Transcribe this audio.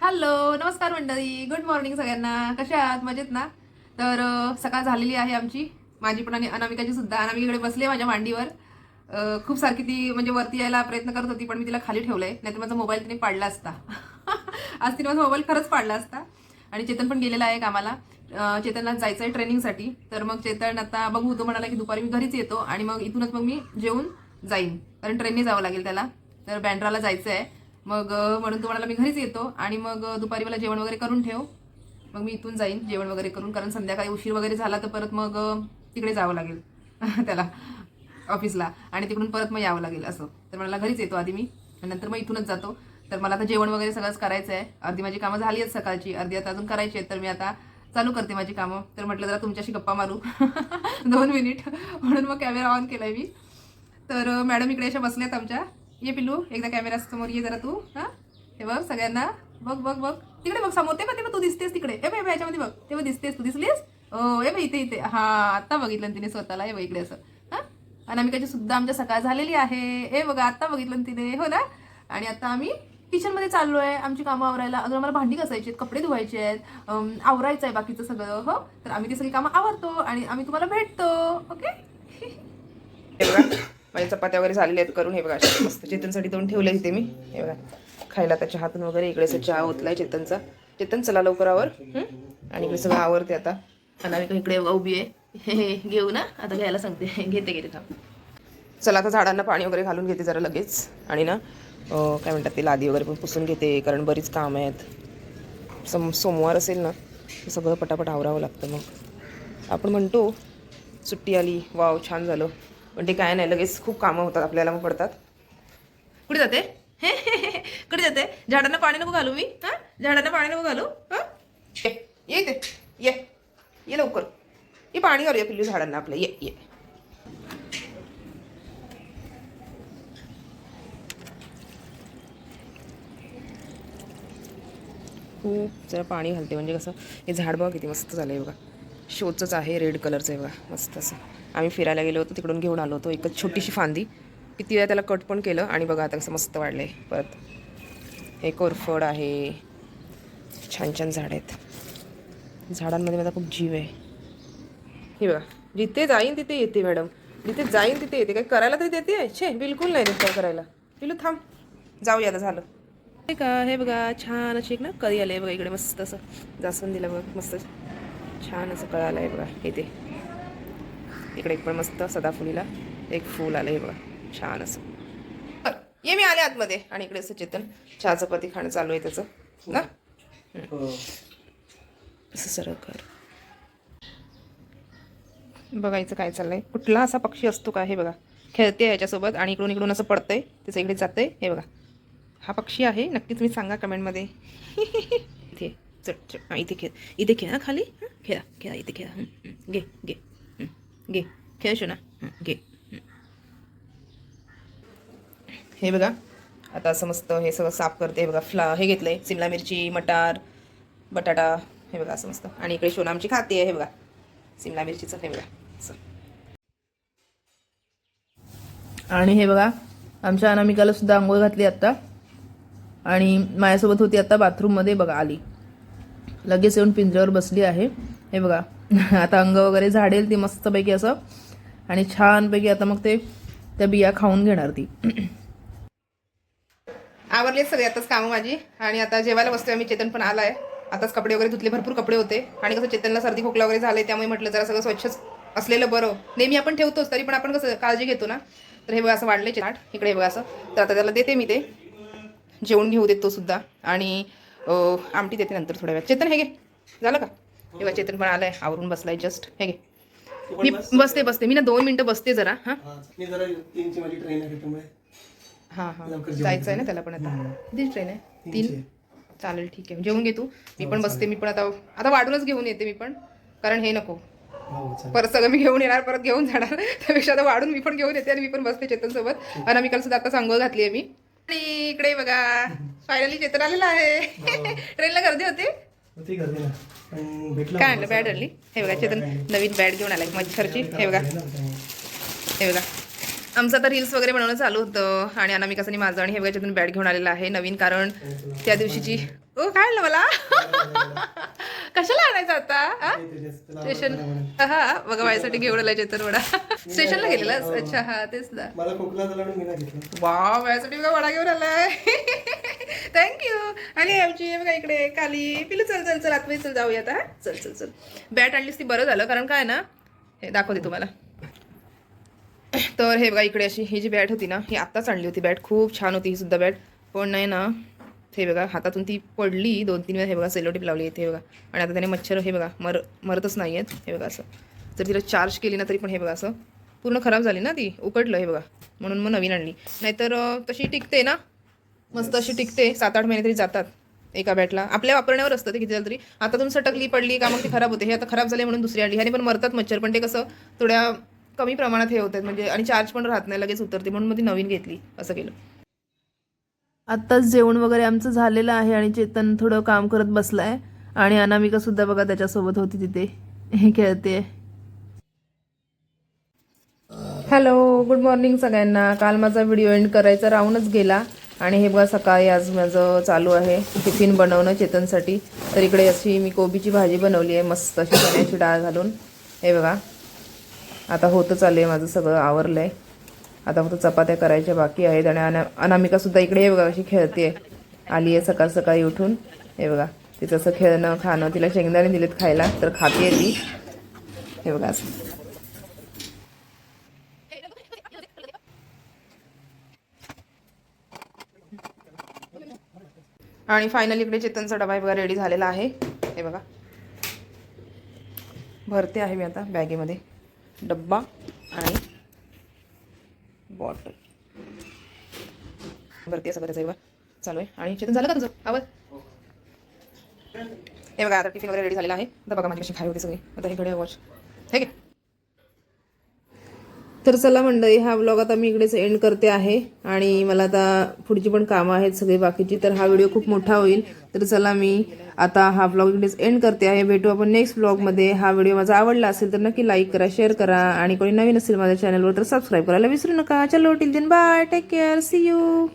Hello नमस्कार मंडळी. Good morning सगळ्यांना. कशा आहात? मजेत ना? तर सकाळ झालेली आहे आमची. माझी पण आणि अनामिकाची सुद्धा. अनामिकडे बसली आहे माझ्या मांडीवर खूप सारखी ती म्हणजे वरती यायला प्रयत्न करत होती पण मी तिला खाली ठेवलंय. नाहीतर माझा मोबाईल तिने पाडला असता. आज तिने माझा मोबाईल खरंच पाडला असता. आणि चेतन पण गेलेला आहे कामाला. चेतनला जायचं आहे ट्रेनिंगसाठी तर मग चेतन आता बघू तो म्हणाला की दुपारी मी घरीच येतो आणि मग इथूनच मग मी जेवून जाईन. कारण ट्रेनने जावं लागेल त्याला. तर बँड्राला जायचं आहे मग म्हणून तुम्हाला मी घरीच येतो आणि मग दुपारी मला जेवण वगैरे करून ठेव. मग मी इथून जाईन जेवण वगैरे करून कारण संध्याकाळी उशीर वगैरे झाला तर परत मग तिकडे जावं लागेल. त्याला ऑफिसला. आणि तिकडून परत मग यावं लागेल असं. तर मला घरीच येतो आधी मी. आणि नंतर मग इथूनच जातो. तर मला आता जेवण वगैरे सगळंच करायचं आहे. अर्धी माझी कामं झाली आहेत सकाळची. अर्धी आता अजून करायची आहेत तर मी आता चालू करते माझी कामं. तर म्हटलं जरा तुमच्याशी गप्पा मारू. दोन मिनिट. म्हणून मग कॅमेरा ऑन केलाय मी. तर मॅडम इकडे अशा बसल्यात आमच्या. ये पिल्लू एकदा कॅमेरा समोर ये जरा तू हां? हे बघ सगळ्यांना. बघ बघ बघ. तिकडे बघ समोर. ते बघ तेव्हा तू दिसतेस तिकडे. ए बाई याच्यामध्ये बघ. तेव्हा दिसतेस तू. दिसलीस? हो ए बाई इथे इथे. हा आता बघितलं तिने स्वतःला. हे बघ इकडे असं. आम्ही अनामिकाची सुद्धा आमच्या सकाळ झालेली आहे. ए बघा आत्ता बघितलं तिने. हो ना? आणि आता आम्ही किचनमध्ये चाललो आहे आमची कामं आवरायला. अजून आम्हाला भांडी घासायची आहेत कपडे धुवायचे आहेत. आवरायचं आहे बाकीचं सगळं हो? तर आम्ही ती सगळी कामं आवरतो आणि आम्ही तुम्हाला भेटतो. ओके? माझ्या चपात्या वगैरे झालेल्या आहेत करून हे बघा मस्त चेतनसाठी दोन ठेवले इथे मी. हे बघा खायला त्याच्या हातून वगैरे इकडे असं चहा ओतलाय चेतनचा. चेतन चला लवकर आवर आणि इकडे सगळं आवरते आता. अनामिका इकडे उभी आहे. हे, घेऊ ना? आता घ्यायला सांगते. घेते घेते थांब. चला आता झाडांना पाणी वगैरे घालून घेते जरा लगेच. आणि ना काय म्हणतात ते लादी वगैरे पण पुसून घेते कारण बरीच काम आहेत. सम सोमवार असेल ना सगळं पटापट आवरावं लागतं मग. आपण म्हणतो सुट्टी आली वाव छान झालं. पण ते काय नाही लगेच खूप कामं होतात आपल्याला मग पडतात. कुठे जाते? कुठे जाते? झाडांना पाणी नको घालू मी. हां? झाडांना पाणी नको घालू. हां? ये ये ये ये लवकर. ये पाणी घालूया पिल्लू झाडांना आपलं. ये ये. खूप जरा पाणी घालते. म्हणजे कसं हे झाड बघा किती मस्त झालं आहे बघा. शोचंच आहे रेड कलरचं आहे बघा मस्त असं. आम्ही फिरायला गेलो होतो तिकडून घेऊन आलो होतो एकच छोटीशी फांदी. किती वेळा त्याला कट पण केलं आणि बघा आता कसं मस्त वाढलं आहे परत हे कोरफड आहे. छान छान झाड आहेत. झाडांमध्ये माझा खूप जीव आहे. हे बघा जिथे जाईन तिथे येते मॅडम. जिथे जाईन तिथे येते. काय करायला तरी देते. छे बिलकुल नाही देत काय करायला. पिलू थांब. जाऊया आता झालं. हे का हे बघा छान अशी एक ना कळी आले आहे बघा इकडे मस्त असं. जास्वंदीला बघा मस्त. छान असं कळ आलं आहे बघा इथे इकडे एक पण मस्त सदाफुलीला एक फूल आलं आहे बघा. छान असं. बरं, ये मी आले आतमध्ये. आणि इकडे असं चेतन चहा चपाती खाणं चालू आहे त्याचं. ना? असं सरळ कर. बघायचं काय चाललंय. कुठला असा पक्षी असतो का? हे बघा. खेळते ह्याच्यासोबत आणि इकडून इकडून असं पडतंय. त्याचं इकडे जातंय. हे बघा. हा पक्षी आहे. नक्की तुम्ही सांगा कमेंटमध्ये. इथे. चट चट हां इथे खेळ. इथे खेळा खाली? खेळा खेळा इथे खेळा. घे घे. घे. खेळशो ना घे. हे. बघा. आता असं मस्त हे सगळं साफ करते. हे बघा फ्ला हे घेतलंय. शिमला मिरची मटार बटाटा. हे बघा असं मस्त. आणि इकडे शोना आमची खाते आहे. हे बघा. शिमला मिरचीचं हे बघा. आणि हे बघा आमच्या अनामिकाला सुद्धा आंघोळ घातली आत्ता आणि माझ्यासोबत होती आता बाथरूममध्ये बघा आली. लगेच येऊन पिंजऱ्यावर बसली आहे. हे बघा आता अंग वगैरे झाडेल ती मस्तपैकी असं. आणि छानपैकी आता मग ते त्या बिया खाऊन घेणार ती. आवरले सगळे आताच कामं माझी. आणि आता जेवायला बसतोय आम्ही. चेतन पण आलाय. आताच कपडे वगैरे धुतले. भरपूर कपडे होते. आणि कसं चेतनला सर्दी खोकला वगैरे झाले त्यामुळे म्हटलं जरा सगळं स्वच्छच असलेलं बरं. नेहमी आपण ठेवतोच तरी पण आपण कसं काळजी घेतो ना. तर हे बघा असं वाढले चाट इकडे हे बघा असं. तर आता त्याला देते मी ते. जेवण घेऊ देतो सुद्धा. आणि आमटी देते नंतर थोड्या वेळात. चेतन हे घे. झालं का? हे बघा चेतन पण आलाय आवरून बसलाय जस्ट हे घे. मी बसते बसते. मी ना दोन मिनटं बसते जरा हां. हा, हां हां. जायचं आहे ना त्याला पण आता. किती ट्रेन आहे. तीन. चालेल ठीक आहे. जेवून घे तू. मी पण बसते मी पण आता आता वाढूनच घेऊन येते मी पण कारण हे नको. हो परत सगळं मी घेऊन येणार परत घेऊन जाणार. त्यापेक्षा आता वाढून मी पण घेऊन येते आणि मी पण बसते चेतन सोबत अनामिकाला सुद्धा आता सांगोळ घातली आहे मी. आणि इकडे बघा. फायनली चेतन आलेला आहे. ट्रेनला गर्दी होती? होती गर्दी भेटला काय आणलं? बॅड आणली हे बघा चेतन नवीन बॅड घेऊन आलाय मच्छरची. हे बघा. हे बघा. आमचं आता रील्स वगैरे बनवणं चालू होतं आणि अनामिकाचं आणि माझं आणि हे बघा चेतन बॅट घेऊन आलेला आहे नवीन कारण त्या दिवशीची ओ काय आणलं मला? कशाला आणायचं आता? स्टेशन. हा बघा माझ्यासाठी घेऊन आला चेतन वडा. स्टेशनला गेलेलास अच्छा हा तेच ना. वा माझ्यासाठी बघा वडा घेऊन आलाय. थँक्यू आणि आमची हे बघा इकडे काली. पिलू चल चल चल आतमध्ये चल जाऊया आता हा? चल चल चल. बॅट आणलीस ती बरं झालं कारण काय ना? हे दाखवते तुम्हाला. तर हे बघा इकडे अशी ही जी बॅट होती ना ही आत्ताच आणली होती बॅट खूप छान होती ही सुद्धा बॅट पण नाही ना हे बघा हातातून ती पडली. दोन तीन वेळा हे बघा सेलोटीप लावली इथे हे बघा. आणि आता त्याने मच्छर हे बघा मर मरतच नाही आहेत हे बघा असं. जर तिला चार्ज केली ना तरी पण हे बघा असं. पूर्ण खराब झाली ना ती उकडलं हे बघा. म्हणून मग नवीन आणली. नाहीतर तशी टिकते ना. मस्त अशी टिकते. सात आठ महिने तरी जातात एका बॅटला आपल्या वापरण्यावर असतं ते किती झालं तरी. आता तुम्ही सटकली पडली का मग ती खराब होते. हे आता खराब झाले म्हणून दुसरी आणली. ह्याने पण मरतात मच्छर. पण ते कसं थोड्या कमी प्रमाणात हे होतात म्हणजे आणि चार्ज पण राहत नाही लगेच उतरते. म्हणून मग ती नवीन घेतली असं केलं. आत्ताच जेवण वगैरे आमचं झालेलं आहे आणि चेतन थोडं काम करत बसलाय. आणि अनामिका सुद्धा बघा त्याच्यासोबत होती तिथे. हे खेळते. हॅलो गुड मॉर्निंग सगळ्यांना. काल माझा व्हिडिओ एंड करायचा राहूनच गेला. आणि हे बघा सकाळी आज माझं चालू आहे टिफिन बनवणं चेतनसाठी. तर इकडे अशी मी कोबीची भाजी बनवली आहे मस्त अशी चण्याची डाळ घालून. हे बघा. आता होतं चालू आहे माझं सगळं आवरलं आहे आता फक्त चपात्या करायच्या बाकी आहेत आणि अना अनामिकासुद्धा इकडे हे बघा अशी खेळते आली आहे सकाळ सकाळी उठून. हे बघा तिचं असं खेळणं खाणं तिला शेंगदाणे दिलेत खायला तर खाते ती. हे बघा असं. आणि फायनली इकडे चेतनचा डबा हे बघा रेडी झालेला आहे. हे बघा. भरते आहे मी आता बॅगेमध्ये. डब्बा आणि बॉटल. भरते असं करायचं बघा. चालू आहे. आणि चेतन झालं का तुझं? आवाज? हे बघा आता टिफिन वगैरे रेडी झालेला आहे. आता बघा माझी कशी खाई होती सगळी. आता हे घड्या वॉच ठीक आहे तर चला मंडळी हा ब्लॉग आता मी इकडेच एंड करते आहे. आणि मला आता पुढची पण कामं आहेत सगळी बाकीची तर हा व्हिडिओ खूप मोठा होईल. तर चला मी आता हा ब्लॉग इकडेच एंड करते आहे. भेटू आपण नेक्स्ट ब्लॉगमध्ये हा व्हिडिओ माझा आवडला असेल तर नक्की लाईक करा शेअर करा. आणि कोणी नवीन असेल माझ्या चॅनलवर तर सबस्क्राईब करायला विसरू नका. चलो till then bye take care see you